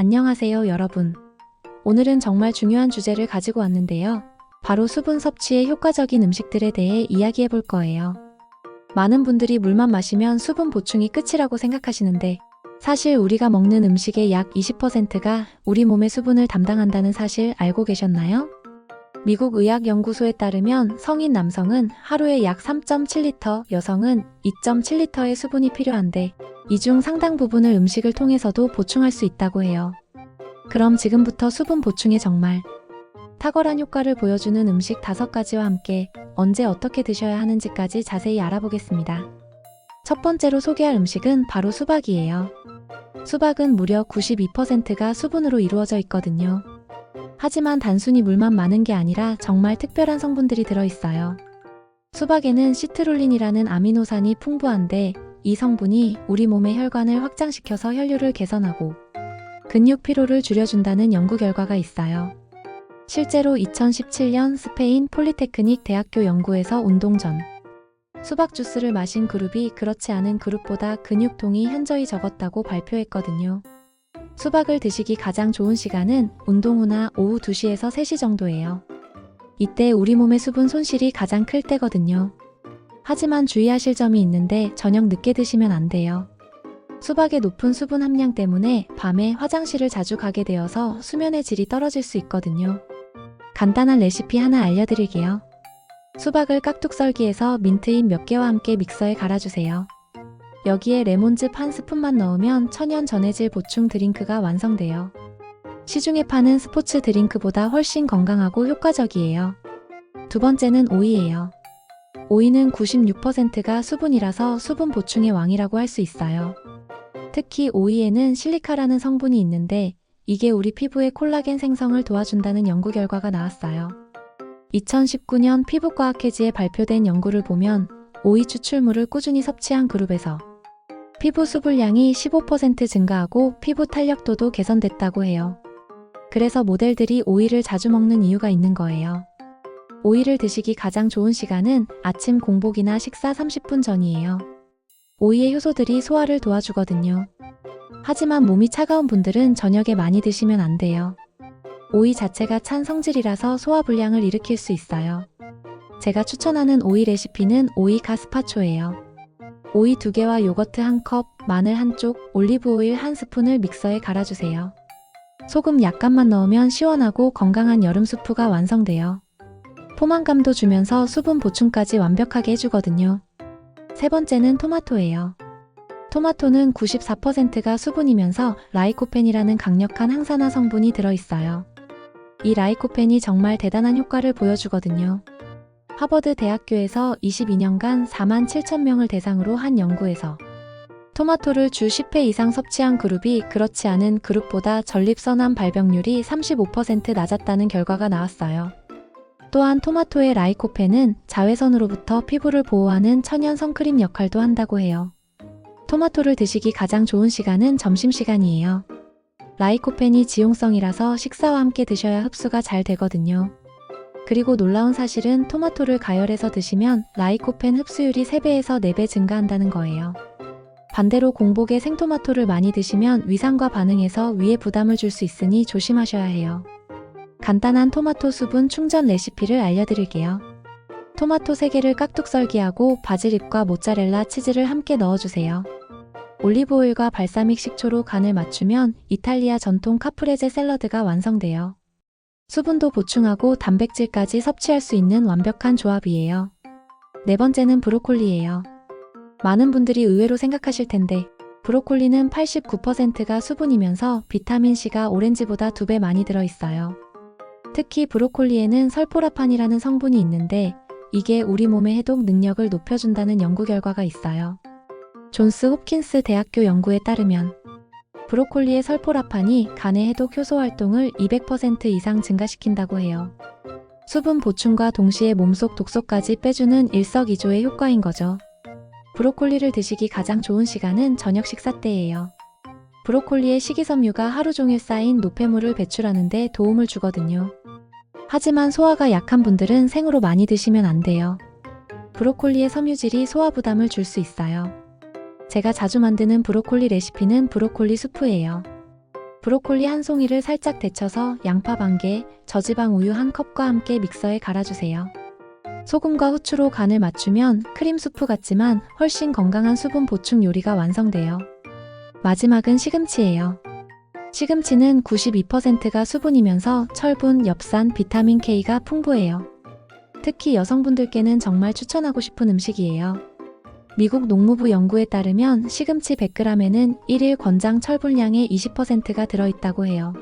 안녕하세요, 여러분. 오늘은 정말 중요한 주제를 가지고 왔는데요. 바로 수분 섭취에 효과적인 음식들에 대해 이야기해 볼 거예요. 많은 분들이 물만 마시면 수분 보충이 끝이라고 생각하시는데, 사실 우리가 먹는 음식의 약 20%가 우리 몸의 수분을 담당한다는 사실 알고 계셨나요? 미국 의학연구소에 따르면 성인 남성은 하루에 약 3.7리터, 여성은 2.7리터의 수분이 필요한데, 이 중 상당 부분을 음식을 통해서도 보충할 수 있다고 해요. 그럼 지금부터 수분 보충에 정말 탁월한 효과를 보여주는 음식 5가지와 함께 언제 어떻게 드셔야 하는지까지 자세히 알아보겠습니다. 첫 번째로 소개할 음식은 바로 수박이에요. 수박은 무려 92%가 수분으로 이루어져 있거든요. 하지만 단순히 물만 많은 게 아니라 정말 특별한 성분들이 들어있어요. 수박에는 시트롤린이라는 아미노산이 풍부한데 이 성분이 우리 몸의 혈관을 확장시켜서 혈류를 개선하고 근육 피로를 줄여준다는 연구 결과가 있어요. 실제로 2017년 스페인 폴리테크닉 대학교 연구에서 운동 전 수박 주스를 마신 그룹이 그렇지 않은 그룹보다 근육통이 현저히 적었다고 발표했거든요. 수박을 드시기 가장 좋은 시간은 운동 후나 오후 2시에서 3시 정도예요. 이때 우리 몸의 수분 손실이 가장 클 때거든요. 하지만 주의하실 점이 있는데 저녁 늦게 드시면 안 돼요. 수박의 높은 수분 함량 때문에 밤에 화장실을 자주 가게 되어서 수면의 질이 떨어질 수 있거든요. 간단한 레시피 하나 알려드릴게요. 수박을 깍둑 썰기해서 민트잎 몇 개와 함께 믹서에 갈아주세요. 여기에 레몬즙 한 스푼만 넣으면 천연 전해질 보충 드링크가 완성돼요. 시중에 파는 스포츠 드링크보다 훨씬 건강하고 효과적이에요. 두 번째는 오이예요. 오이는 96%가 수분이라서 수분 보충의 왕이라고 할 수 있어요. 특히 오이에는 실리카라는 성분이 있는데 이게 우리 피부의 콜라겐 생성을 도와준다는 연구 결과가 나왔어요. 2019년 피부과학회지에 발표된 연구를 보면 오이 추출물을 꾸준히 섭취한 그룹에서 피부 수분량이 15% 증가하고 피부 탄력도도 개선됐다고 해요. 그래서 모델들이 오이를 자주 먹는 이유가 있는 거예요. 오이를 드시기 가장 좋은 시간은 아침 공복이나 식사 30분 전이에요. 오이의 효소들이 소화를 도와주거든요. 하지만 몸이 차가운 분들은 저녁에 많이 드시면 안 돼요. 오이 자체가 찬 성질이라서 소화 불량을 일으킬 수 있어요. 제가 추천하는 오이 레시피는 오이 가스파초예요. 오이 두 개와 요거트 한 컵, 마늘 한 쪽, 올리브 오일 한 스푼을 믹서에 갈아주세요. 소금 약간만 넣으면 시원하고 건강한 여름 수프가 완성돼요. 포만감도 주면서 수분 보충까지 완벽하게 해주거든요. 세 번째는 토마토예요. 토마토는 94%가 수분이면서 라이코펜이라는 강력한 항산화 성분이 들어있어요. 이 라이코펜이 정말 대단한 효과를 보여주거든요. 하버드 대학교에서 22년간 4만 7천 명을 대상으로 한 연구에서 토마토를 주 10회 이상 섭취한 그룹이 그렇지 않은 그룹보다 전립선암 발병률이 35% 낮았다는 결과가 나왔어요. 또한 토마토의 라이코펜은 자외선으로부터 피부를 보호하는 천연 선크림 역할도 한다고 해요. 토마토를 드시기 가장 좋은 시간은 점심시간이에요. 라이코펜이 지용성이라서 식사와 함께 드셔야 흡수가 잘 되거든요. 그리고 놀라운 사실은 토마토를 가열해서 드시면 라이코펜 흡수율이 3배에서 4배 증가한다는 거예요. 반대로 공복에 생토마토를 많이 드시면 위산과 반응해서 위에 부담을 줄 수 있으니 조심하셔야 해요. 간단한 토마토 수분 충전 레시피를 알려드릴게요. 토마토 3개를 깍둑 썰기하고 바질잎과 모짜렐라 치즈를 함께 넣어주세요. 올리브오일과 발사믹 식초로 간을 맞추면 이탈리아 전통 카프레제 샐러드가 완성돼요. 수분도 보충하고 단백질까지 섭취할 수 있는 완벽한 조합이에요. 네 번째는 브로콜리예요. 많은 분들이 의외로 생각하실 텐데 브로콜리는 89%가 수분이면서 비타민C가 오렌지보다 2배 많이 들어있어요. 특히 브로콜리에는 설포라판이라는 성분이 있는데 이게 우리 몸의 해독 능력을 높여준다는 연구 결과가 있어요. 존스 홉킨스 대학교 연구에 따르면 브로콜리의 설포라판이 간의 해독 효소 활동을 200% 이상 증가시킨다고 해요. 수분 보충과 동시에 몸속 독소까지 빼주는 일석이조의 효과인 거죠. 브로콜리를 드시기 가장 좋은 시간은 저녁 식사 때예요. 브로콜리의 식이섬유가 하루 종일 쌓인 노폐물을 배출하는데 도움을 주거든요. 하지만 소화가 약한 분들은 생으로 많이 드시면 안 돼요. 브로콜리의 섬유질이 소화 부담을 줄 수 있어요. 제가 자주 만드는 브로콜리 레시피는 브로콜리 수프예요. 브로콜리 한 송이를 살짝 데쳐서 양파 반 개, 저지방 우유 한 컵과 함께 믹서에 갈아주세요. 소금과 후추로 간을 맞추면 크림 수프 같지만 훨씬 건강한 수분 보충 요리가 완성돼요. 마지막은 시금치예요. 시금치는 92%가 수분이면서 철분, 엽산, 비타민 K가 풍부해요. 특히 여성분들께는 정말 추천하고 싶은 음식이에요. 미국 농무부 연구에 따르면 시금치 100g에는 1일 권장 철분량의 20%가 들어있다고 해요.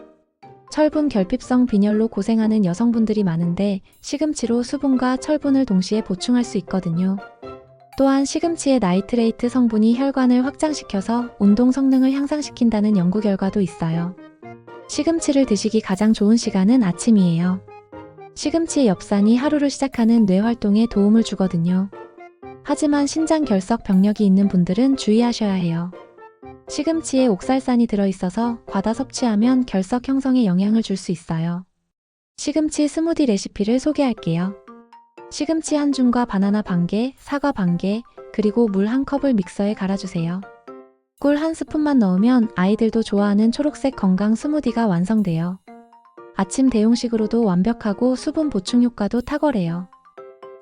철분 결핍성 빈혈로 고생하는 여성분들이 많은데 시금치로 수분과 철분을 동시에 보충할 수 있거든요. 또한 시금치의 나이트레이트 성분이 혈관을 확장시켜서 운동 성능을 향상시킨다는 연구 결과도 있어요. 시금치를 드시기 가장 좋은 시간은 아침이에요. 시금치의 엽산이 하루를 시작하는 뇌 활동에 도움을 주거든요. 하지만 신장 결석 병력이 있는 분들은 주의하셔야 해요. 시금치에 옥살산이 들어있어서 과다 섭취하면 결석 형성에 영향을 줄 수 있어요. 시금치 스무디 레시피를 소개할게요. 시금치 한 줌과 바나나 반 개, 사과 반 개, 그리고 물 한 컵을 믹서에 갈아주세요. 꿀 한 스푼만 넣으면 아이들도 좋아하는 초록색 건강 스무디가 완성돼요. 아침 대용식으로도 완벽하고 수분 보충 효과도 탁월해요.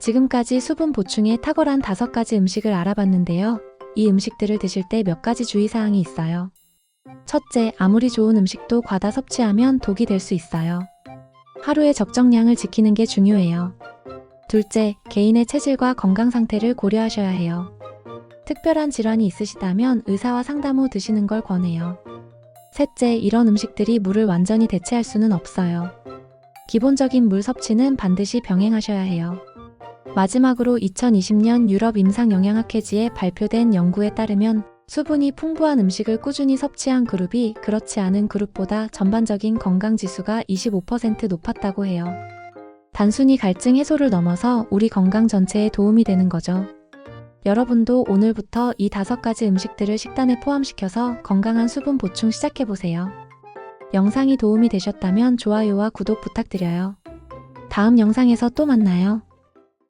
지금까지 수분 보충에 탁월한 다섯 가지 음식을 알아봤는데요. 이 음식들을 드실 때 몇 가지 주의사항이 있어요. 첫째, 아무리 좋은 음식도 과다 섭취하면 독이 될 수 있어요. 하루의 적정량을 지키는 게 중요해요. 둘째, 개인의 체질과 건강 상태를 고려하셔야 해요. 특별한 질환이 있으시다면 의사와 상담 후 드시는 걸 권해요. 셋째, 이런 음식들이 물을 완전히 대체할 수는 없어요. 기본적인 물 섭취는 반드시 병행하셔야 해요. 마지막으로 2020년 유럽 임상영양학회지에 발표된 연구에 따르면 수분이 풍부한 음식을 꾸준히 섭취한 그룹이 그렇지 않은 그룹보다 전반적인 건강 지수가 25% 높았다고 해요. 단순히 갈증 해소를 넘어서 우리 건강 전체에 도움이 되는 거죠. 여러분도 오늘부터 이 다섯 가지 음식들을 식단에 포함시켜서 건강한 수분 보충 시작해보세요. 영상이 도움이 되셨다면 좋아요와 구독 부탁드려요. 다음 영상에서 또 만나요.